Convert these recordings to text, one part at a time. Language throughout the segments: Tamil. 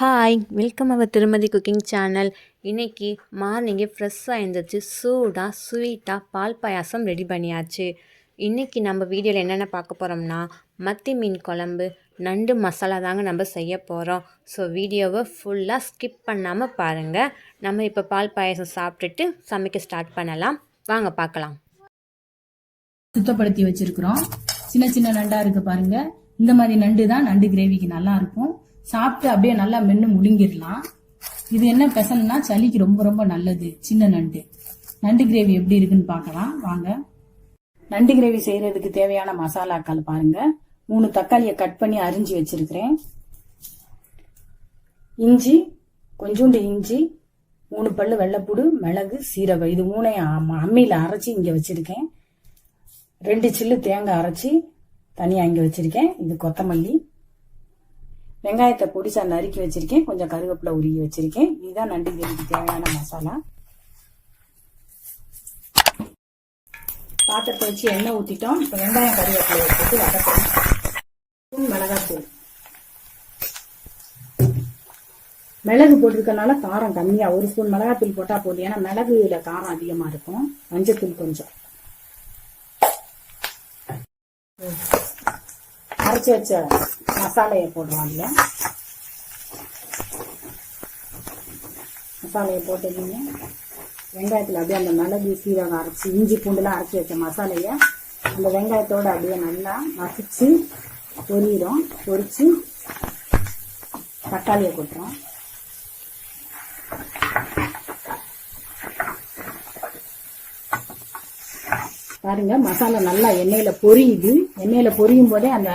ஹாய் வெல்கம் அவர் திருமதி குக்கிங் சேனல் இன்றைக்கி மார்னிங்கே ஃப்ரெஷ்ஷாக எழுந்திரிச்சு சூடாக ஸ்வீட்டாக பால் பாயாசம் ரெடி பண்ணியாச்சு. இன்றைக்கி நம்ம வீடியோவில் என்னென்ன பார்க்க போகிறோம்னா மத்தி மீன் குழம்பு நண்டு மசாலா தாங்க நம்ம செய்ய போகிறோம் ஸோ வீடியோவை ஃபுல்லாக ஸ்கிப் பண்ணாமல் பாருங்கள் நம்ம இப்போ பால் பாயாசம் சாப்பிட்டுட்டு சமைக்க ஸ்டார்ட் பண்ணலாம். வாங்க பார்க்கலாம். சுத்தப்படுத்தி வச்சிருக்கிறோம். சின்ன சின்ன நண்டாக இருக்குது பாருங்கள் இந்த மாதிரி நண்டு தான் நண்டு கிரேவிக்கு நல்லா இருக்கும். சாப்பிட்டு அப்படியே நல்லா மென்று முழுங்கிடலாம். இது என்ன பெசல்னா சளிக்கு ரொம்ப ரொம்ப நல்லது. சின்ன நண்டு. நண்டு கிரேவி எப்படி இருக்குன்னு பார்க்கலாம். வாங்க. நண்டு கிரேவி செய்யறதுக்கு தேவையான மசாலாக்கள் பாருங்க. மூணு தக்காளியை கட் பண்ணி அரிஞ்சு வச்சிருக்கிறேன். இஞ்சி கொஞ்சோண்டு இஞ்சி மூணு பல்லு வெள்ளைப்பூடு மிளகு சீரகம். இது மூணையும் அம்மியில் அரைச்சி இங்கே வச்சிருக்கேன். ரெண்டு சில்லு தேங்காய் அரைச்சி தனியாக இங்கே வச்சிருக்கேன். இது கொத்தமல்லி. வெங்காயத்தை பொடிசா நறுக்கி வச்சிருக்கேன். கொஞ்சம் கருவேப்பிலை உருகி வச்சிருக்கேன். இதுதான் நண்டு கிரேவிக்கு தேவையான மசாலா. பாத்திரத்தை வச்சு எண்ணெய் ஊற்றிட்டோம் இப்போ வெங்காயம் கருவேப்பிலை போட்டு வதக்கணும். ஸ்பூன் மிளகாத்தூள் மிளகு போட்டிருக்கனால காரம் கம்மியா. ஒரு ஸ்பூன் மிளகாத்தூள் போட்டா போதும். ஏன்னா மிளகுல காரம் அதிகமா இருக்கும். மஞ்சத்தூள் கொஞ்சம். அரைச்சி வச்ச மசாலையை போடுவாங்க. மசாலையை போட்டுக்கிங்க. வெங்காயத்தில் அப்படியே அந்த மிளகு சீரகம் அரைச்சி இஞ்சி பூண்டுலாம் அரைச்சி வச்ச மசாலையை அந்த வெங்காயத்தோட அப்படியே நல்லா மசிச்சு பொரியிடும் பொரித்து தக்காளியை கொட்டுறோம். பாருங்க மசாலா நல்லா எண்ணெயில் பொரியுது. எண்ணெயில் பொரியும் போதே அந்த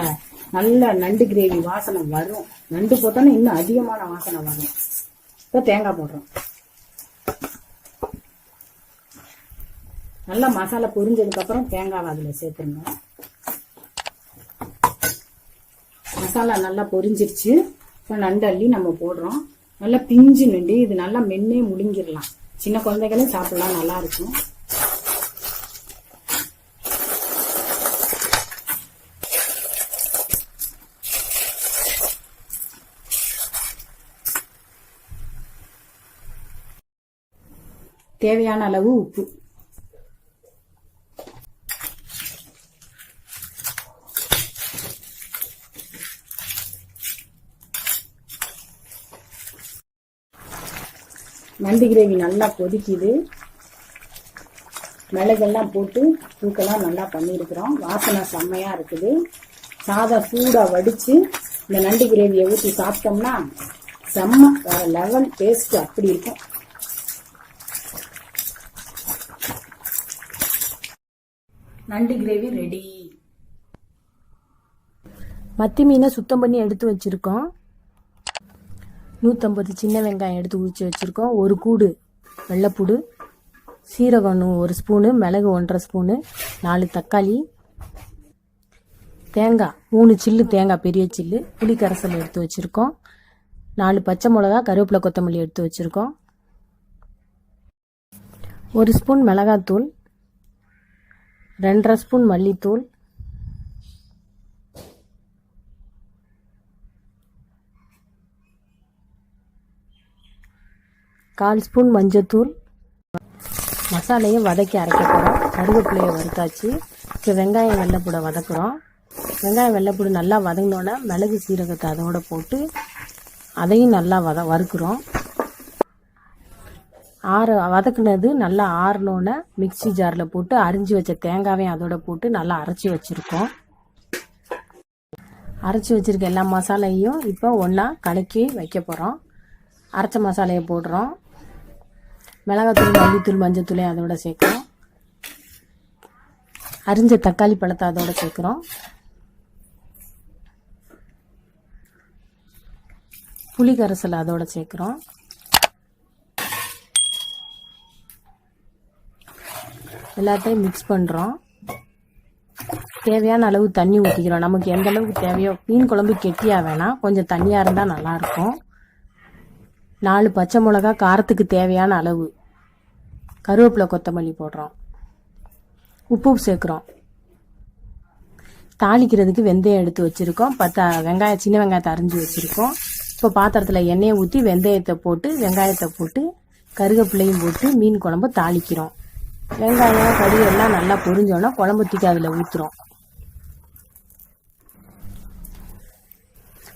நல்லா நண்டு கிரேவி வாசனை வரும். நண்டு போட்டோன்னா இன்னும் அதிகமான வாசனை வரும். இப்போ தேங்காய் போடுறோம். நல்லா மசாலா பொரிஞ்சதுக்கப்புறம் தேங்காவை அதில் சேர்த்துருங்க மசாலா நல்லா பொரிஞ்சிருச்சு. இப்போ நண்டு அள்ளி நம்ம போடுறோம். நல்லா பிஞ்சு நண்டு இது நல்லா மென்னே முடிஞ்சிடலாம் சின்ன குழந்தைகளும் சாப்பிடலாம் நல்லா இருக்கும். தேவையான அளவு உப்பு. நண்டு கிரேவி நல்லா கொதிக்குது. மிளகெல்லாம் போட்டு தூக்கெல்லாம் நல்லா பண்ணியிருக்கிறோம். வாசனை செம்மையாக இருக்குது. சாதம் சூடாக வடித்து இந்த நண்டு கிரேவியை ஊற்றி சாப்பிட்டோம்னா செம்ம வேறு லெவல் டேஸ்ட்டு அப்படி இருக்கும். நண்டு கிரேவி ரெடி. மத்தி மீனை சுத்தம் பண்ணி எடுத்து வச்சுருக்கோம். நூற்றம்பது சின்ன வெங்காயம் எடுத்து உரித்து வச்சுருக்கோம். ஒரு கூடு வெள்ளைப்பூடு சீரகம் ஒரு ஸ்பூனு மிளகு ஒன்றரை ஸ்பூனு நாலு தக்காளி தேங்காய் மூணு சில்லு தேங்காய் பெரிய சில்லு புளி கரைசல் எடுத்து வச்சுருக்கோம். நாலு பச்சை மிளகா கருவேப்பிலை கொத்தமல்லி எடுத்து வச்சுருக்கோம். ஒரு ஸ்பூன் மிளகாத்தூள் ரெண்டரை ஸ்பூன் மல்லித்தூள். கால் ஸ்பூன் மஞ்சத்தூள். மசாலையை வதக்கி அரைக்க போகிறோம் கருவேப்பிலையை வறுத்தாச்சு. இப்போ வெங்காயம் வெள்ளைப்பூடை வதக்குறோம். வெங்காயம் வெள்ளைப்பூடு நல்லா வதங்கினோன்னே மிளகு சீரகத்தை அதோட போட்டு அதையும் நல்லா வத வறுக்கிறோம். ஆற வதக்குனது நல்லா ஆறினோன்னே மிக்ஸி ஜாரில் போட்டு அரிஞ்சு வச்ச தேங்காவையும் அதோட போட்டு நல்லா அரைச்சி வச்சுருக்கோம். அரைச்சி வச்சிருக்க எல்லா மசாலையும் இப்போ ஒன்றா கலக்கி வைக்க போகிறோம் அரைச்ச மசாலையை போடுறோம். மிளகாத்தூள் மல்லித்தூள் மஞ்சத்தூளையும் அதோட சேர்க்குறோம். அரிஞ்ச தக்காளி பழத்தை அதோட சேர்க்குறோம். புளி கரைசல் அதோட சேர்க்குறோம். எல்லாத்தையும் மிக்ஸ் பண்ணுறோம் தேவையான அளவு தண்ணி ஊற்றிக்கிறோம் நமக்கு எந்த அளவுக்கு தேவையோ மீன் குழம்பு கெட்டியாக வேணாம் கொஞ்சம் தண்ணியாக இருந்தால் நல்லாயிருக்கும். நாலு பச்சை மிளகா காரத்துக்கு தேவையான அளவு. கருவேப்பிலை கொத்தமல்லி போடுறோம். உப்பு சேர்க்குறோம். தாளிக்கிறதுக்கு வெந்தயம் எடுத்து வச்சுருக்கோம். பத்த வெங்காயம் சின்ன வெங்காயத்தை அரிஞ்சு வச்சுருக்கோம். இப்போ பாத்திரத்தில் எண்ணெயை ஊற்றி வெந்தயத்தை போட்டு வெங்காயத்தை போட்டு கருவேப்பிலையும் போட்டு மீன் குழம்பு தாளிக்கிறோம். வெங்காயம் கறி எல்லாம் நல்லா பொரிஞ்சோன்னா குழம்பு தூக்கி அதில் ஊற்றுறோம்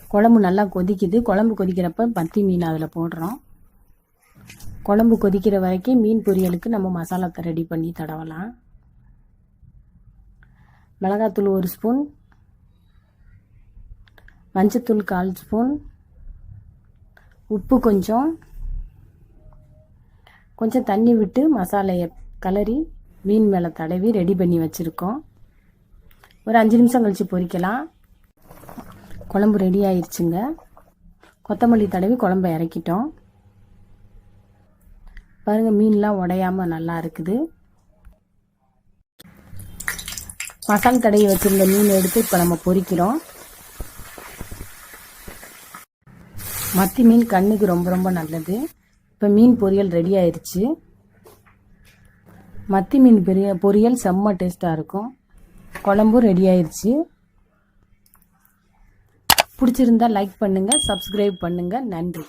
குழம்பு நல்லா கொதிக்குது. குழம்பு கொதிக்கிறப்ப பத்தி மீன் அதில் போடுறோம். குழம்பு கொதிக்கிற வரைக்கும் மீன் பொரியலுக்கு நம்ம மசாலாத்தை ரெடி பண்ணி தடவலாம். மிளகாத்தூள் ஒரு ஸ்பூன். மஞ்சத்தூள் கால் ஸ்பூன். உப்பு கொஞ்சம். கொஞ்சம் தண்ணி விட்டு மசாலையை கலரி மீன் மேலே தடவி ரெடி பண்ணி வச்சுருக்கோம். ஒரு அஞ்சு நிமிஷம் கழித்து பொரிக்கலாம் குழம்பு ரெடி ஆயிடுச்சுங்க கொத்தமல்லி தடவி குழம்ப இறக்கிட்டோம். பாருங்கள் மீன்லாம் உடையாம நல்லா இருக்குது. மசால் தடவி வச்சுருந்த மீன் எடுத்து இப்போ நம்ம பொரிக்கிறோம் மத்தி மீன் கண்ணுக்கு ரொம்ப ரொம்ப நல்லது. இப்போ மீன் பொரியல் ரெடி ஆயிடுச்சு மத்தி மீன் பெரிய பொரியல் செம்ம டேஸ்ட்டாக இருக்கும். குழம்பும் ரெடி ஆயிடுச்சு பிடிச்சிருந்தா லைக் பண்ணுங்கள் சப்ஸ்கிரைப் பண்ணுங்கள் நன்றி.